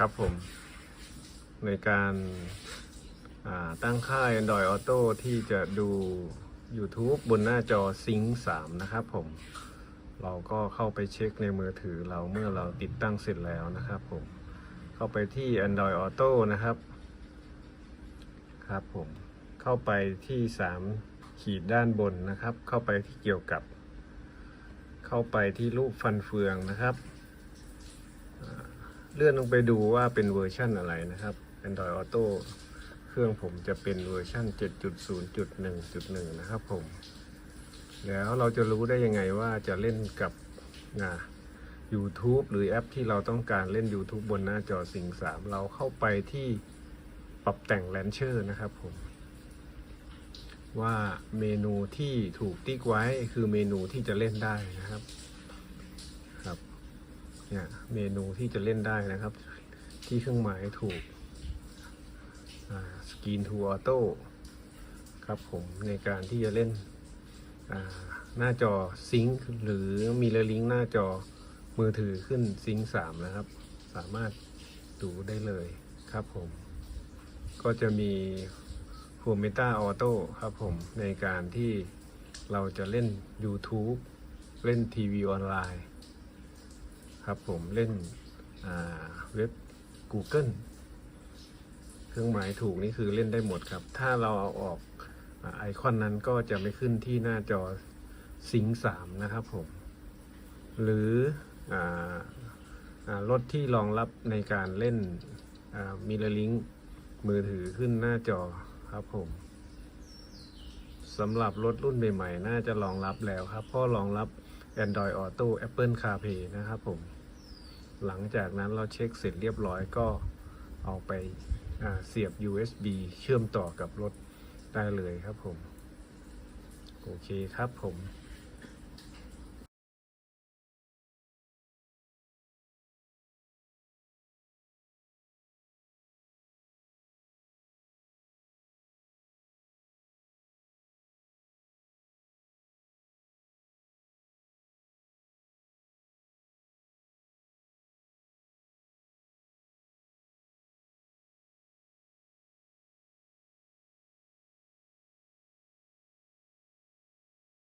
ครับผม ในการาตั้งค่า Android Auto ที่จะดู YouTube บนหน้าจอ Sync 3 นะครับผม เราก็เข้าไปเช็คในมือถือเราเมื่อเราติดตั้งเสร็จแล้วนะครับผม เข้าไปที่ Android Auto นะครับ ครับผม เข้าไปที่ 3 ขีดด้านบนนะครับ เข้าไปที่เกี่ยวกับ เข้าไปที่รูปฟันเฟืองนะครับ เลื่อนลงไปดูว่าเป็นเวอร์ชั่นอะไรนะครับ Android Auto เครื่องผมจะเป็นเวอร์ชั่น 7.0.1.1 นะครับผม แล้วเราจะรู้ได้ยังไงว่าจะเล่นกับอ่า YouTube หรือแอปที่เราต้องการเล่น YouTube บนหน้าจอสิงสามเราเข้าไปที่ปรับแต่งแลนเชอร์นะครับผม ว่าเมนูที่ถูกติ๊กไว้คือเมนูที่จะเล่นได้นะครับ เนี่ยเมนูที่จะเล่นได้นะครับ ที่เครื่องหมายถูกสกรีนทูออโต้ครับผมในการที่จะเล่นหน้าจอซิงค์หรือมีเลลิงก์หน้าจอมือถือขึ้นซิงค์สามนะครับ สามารถดูได้เลยครับผม ก็จะมี f o r m e t a Auto ครับผมในการที่เราจะเล่น YouTube เล่นทีวีออนไลน์ ครับผมเล่นเว็บ Google เครื่องหมายถูกนี่คือเล่นได้หมดครับ ถ้าเราเอาออกอไอคอนนั้นก็จะไม่ขึ้นที่หน้าจอสิงสามนะครับผม หรืออรถที่รองรับในการเล่นมิเลลิงมือถือขึ้นหน้าจอครับผมสำหรับรถรุ่นใหม่ๆ น่าจะรองรับแล้วครับเพราะรองรับ Android Auto Apple CarPlay นะครับผม หลังจากนั้นเราเช็คเสร็จเรียบร้อยก็เอาไปเสียบ USB เชื่อมต่อกับรถได้เลยครับผม โอเคครับผม